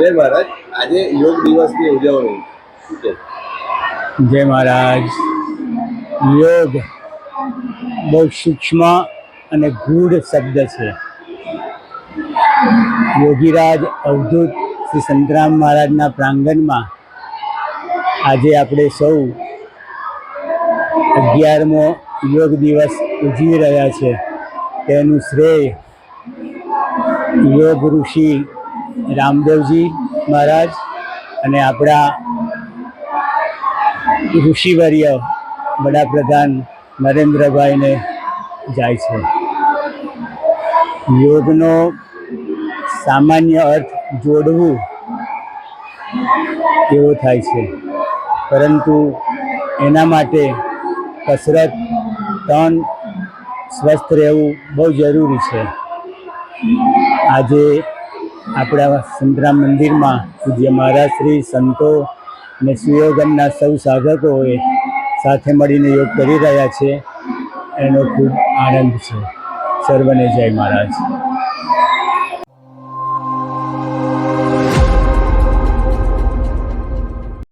જય મહારાજ. આજે યોગ દિવસની ઉજવણી. જય મહારાજ. યોગ બહુ સૂક્ષ્મ અને ગૂઢ શબ્દ છે. યોગીરાજ અવધૂત શ્રી સંતરામ મહારાજના પ્રાંગણમાં આજે આપણે સૌ અગિયારમો યોગ દિવસ ઉજવી રહ્યા છે. તેનું શ્રેય યોગ ઋષિ રામદેવજી મહારાજ અને આપણા ઋષિવર્ય વડાપ્રધાન નરેન્દ્રભાઈને જાય છે. યોગનો સામાન્ય અર્થ જોડવું એવો થાય છે. પરંતુ એના માટે કસરત તન સ્વસ્થ રહેવું બહુ જરૂરી છે. આજે આપણા સંતરામ મંદિરમાં પૂજ્ય મહારાજ શ્રી સંતો અને સુયોગમના સૌ સાધકોએ સાથે મળીને યોગ કરી રહ્યા છે. એનો ખૂબ આનંદ છે. સર્વને જય મહારાજ.